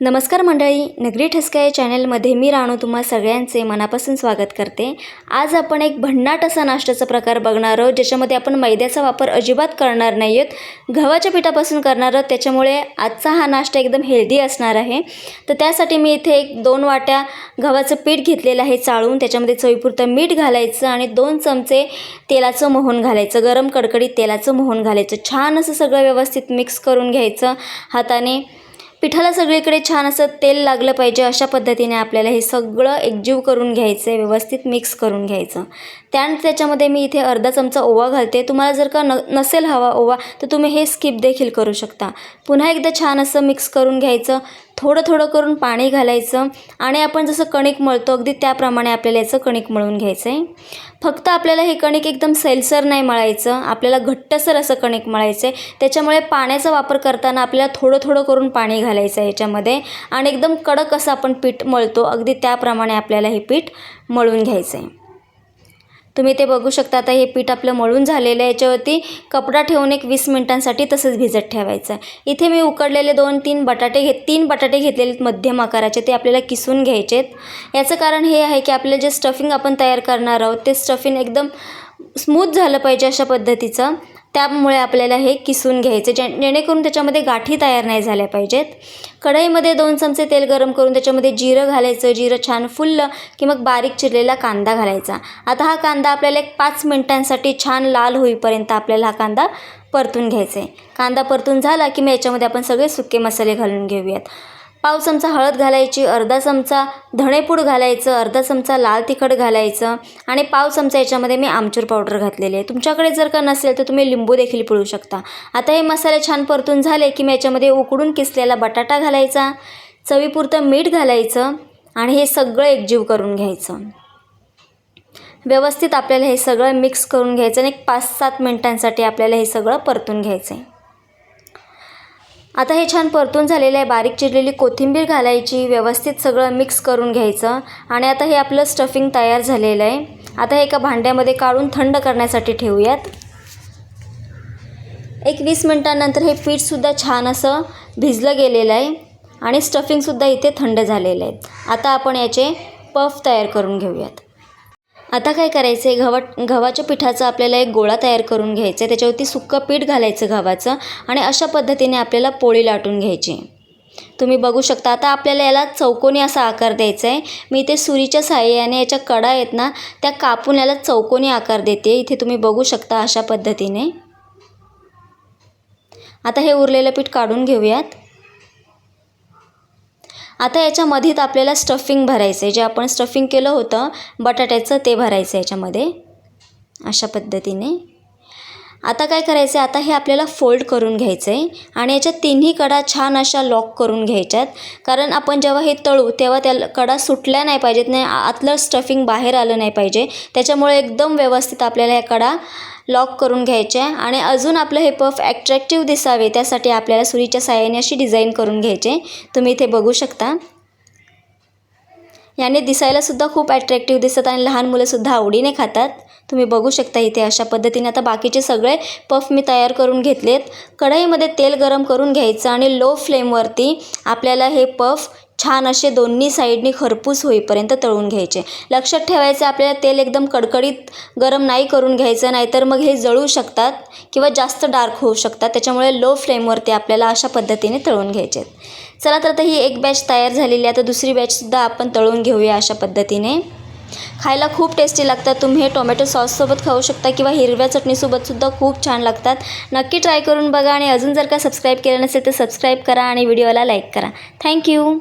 नमस्कार मंडळी नगरी ठसका या चॅनलमध्ये मी राणू तुम्हा सगळ्यांचे मनापासून स्वागत करते. आज आपण एक भन्नाट असा नाश्त्याचा प्रकार बघणार आहोत ज्याच्यामध्ये आपण मैद्याचा वापर अजिबात करणार नाही आहोत गव्हाच्या पिठापासून करणार आहोत त्याच्यामुळे आजचा हा नाश्ता एकदम हेल्दी असणार आहे. तर त्यासाठी मी इथे एक दोन वाट्या गव्हाचं पीठ घेतलेलं आहे चाळून त्याच्यामध्ये चवीपुरतं मीठ घालायचं आणि दोन चमचे तेलाचं मोहन घालायचं गरम कडकडीत तेलाचं मोहन घालायचं. छान असं सगळं व्यवस्थित मिक्स करून घ्यायचं हाताने. पिठाला सगळीकडे छान असं तेल लागलं पाहिजे अशा पद्धतीने आपल्याला हे सगळं एकजीव करून घ्यायचं आहे व्यवस्थित मिक्स करून घ्यायचं. त्यानंतर त्याच्यामध्ये मी इथे अर्धा चमचा ओवा घालते. तुम्हाला जर का न नसेल हवा ओवा तर तुम्ही हे स्किप देखील करू शकता. पुन्हा एकदा छान असं मिक्स करून घ्यायचं. थोडं थोडं करून पाणी घालायचं आणि आपण जसं कणिक मळतो अगदी त्याप्रमाणे आपल्याला याचं कणिक मळून घ्यायचं आहे फक्त आपल्याला हे कणिक एकदम सैलसर नाही मळायचं आपल्याला घट्टसर असं कणिक मळायचं आहे त्याच्यामुळे पाण्याचा वापर करताना आपल्याला थोडं थोडं करून पाणी घालायचं आहे याच्यामध्ये आणि एकदम कडक असं आपण पीठ मळतो अगदी त्याप्रमाणे आपल्याला हे पीठ मळून घ्यायचं आहे तुम्ही ते बघू शकता. आता हे पीठ आपलं मळून झालेलं आहे. याच्यावरती कपडा ठेवून एक वीस मिनिटांसाठी तसंच भिजत ठेवायचं आहे. इथे मी उकडलेले दोन तीन बटाटे घेत तीन बटाटे घेतलेले आहेत मध्यम आकाराचे. ते आपल्याला किसून घ्यायचे आहेत. याचं कारण हे आहे की आपलं जे स्टफिंग आपण तयार करणार आहोत ते स्टफिंग एकदम स्मूथ झालं पाहिजे अशा पद्धतीचं. त्यामुळे आपल्याला हे किसून घ्यायचे जे जेणेकरून त्याच्यामध्ये गाठी तयार नाही झाल्या पाहिजेत. कढईमध्ये दोन चमचे तेल गरम करून त्याच्यामध्ये जिरं घालायचं जिरं छान फुललं की मग बारीक चिरलेला कांदा घालायचा. आता हा कांदा आपल्याला एक पाच मिनटांसाठी छान लाल होईपर्यंत आपल्याला हा कांदा परतून घ्यायचा आहे. कांदा परतून झाला की मग याच्यामध्ये आपण सगळे सुके मसाले घालून घेऊयात. पाव चमचा हळद घालायची अर्धा चमचा धणेपूड घालायचं अर्धा चमचा लाल तिखट घालायचं आणि पाव चमचा याच्यामध्ये मी आमचूर पावडर घातलेली आहे. तुमच्याकडे जर का नसेल तर तुम्ही लिंबू देखील पिळू शकता. आता हे मसाले छान परतून झाले की मी याच्यामध्ये उकडून किसलेला बटाटा घालायचा चवीपुरतं मीठ घालायचं आणि हे सगळं एकजीव करून घ्यायचं. व्यवस्थित आपल्याला हे सगळं मिक्स करून घ्यायचं आणि एक पाच सात मिनटांसाठी आपल्याला हे सगळं परतून घ्यायचं आहे आता हे छान परतून झालेलं आहे. बारीक चिरलेली कोथिंबीर घालायची व्यवस्थित सगळं मिक्स करून घ्यायचं. आणि आता हे आपलं स्टफिंग तयार झालेलं आहे. आता हे एका भांड्यामध्ये काढून थंड करण्यासाठी ठेवूयात. एक वीस मिनटानंतर हे पीठसुद्धा छान असं भिजलं गेलेलं आहे. आणि स्टफिंगसुद्धा इथे थंड झालेलं आहे. आता आपण याचे पफ तयार करून घेऊयात. आता काय करायचं आहे गव्हा गव्हाच्या पिठाचा आपल्याला एक गोळा तयार करून घ्यायचा आहे त्याच्यावरती सुक्कं पीठ घालायचं गव्हाचं आणि अशा पद्धतीने आपल्याला पोळी लाटून घ्यायची. तुम्ही बघू शकता आता आपल्याला याला चौकोनी असा आकार द्यायचा आहे मी इथे सुरीच्या साह्याने याच्या कडा आहेत ना त्या कापून याला चौकोनी आकार देते. इथे तुम्ही बघू शकता अशा पद्धतीने. आता हे उरलेलं पीठ काढून घेऊयात. आता याच्यामध्येच आपल्याला स्टफिंग भरायचं आहे जे आपण स्टफिंग केलं होतं बटाट्याचं ते भरायचं आहे याच्यामध्ये. अशा पद्धतीने. आता काय करायचं आहे आता हे आपल्याला फोल्ड करून घ्यायचं आहे आणि याच्या तिन्ही कडा छान अशा लॉक करून घ्यायच्यात. कारण आपण जेव्हा हे तळू तेव्हा त्या कडा सुटल्या नाही पाहिजेत नाही आतलं स्टफिंग बाहेर आलं नाही पाहिजे. त्याच्यामुळे एकदम व्यवस्थित आपल्याला या कडा लॉक करून घ्यायचे आहे आणि अजून आपलं हे पफ ॲट्रॅक्टिव्ह दिसावे त्यासाठी आपल्याला सुरीच्या साह्याने अशी डिझाईन करून घ्यायचे. तुम्ही इथे बघू शकता. याने दिसायलासुद्धा खूप ॲट्रॅक्टिव्ह दिसतात आणि लहान मुलंसुद्धा आवडीने खातात. तुम्ही बघू शकता इथे अशा पद्धतीने. आता बाकीचे सगळे पफ मी तयार करून घेतलेत. कढईमध्ये तेल गरम करून घ्यायचं आणि लो फ्लेमवरती आपल्याला हे पफ छान असे दोन्ही साईडनी खरपूस होईपर्यंत तळून घ्यायचे. लक्षात ठेवायचं आपल्याला तेल एकदम कडकडीत गरम नाही करून घ्यायचं नाहीतर मग हे जळू शकतात किंवा जास्त डार्क होऊ शकतात. त्याच्यामुळे लो फ्लेमवरती आपल्याला अशा पद्धतीने तळून घ्यायचे चला तर आता ही एक बॅच तयार झालेली आहे. आता दुसरी बॅचसुद्धा आपण तळून घेऊया अशा पद्धतीने. खायला खूप टेस्टी लागतात. तुम्ही हे टोमॅटो सॉससोबत खाऊ शकता किंवा हिरव्या चटणीसोबतसुद्धा खूप छान लागतात. नक्की ट्राय करून बघा आणि अजून जर का सबस्क्राईब केलं नसेल तर सबस्क्राईब करा आणि व्हिडिओला लाईक करा. थँक्यू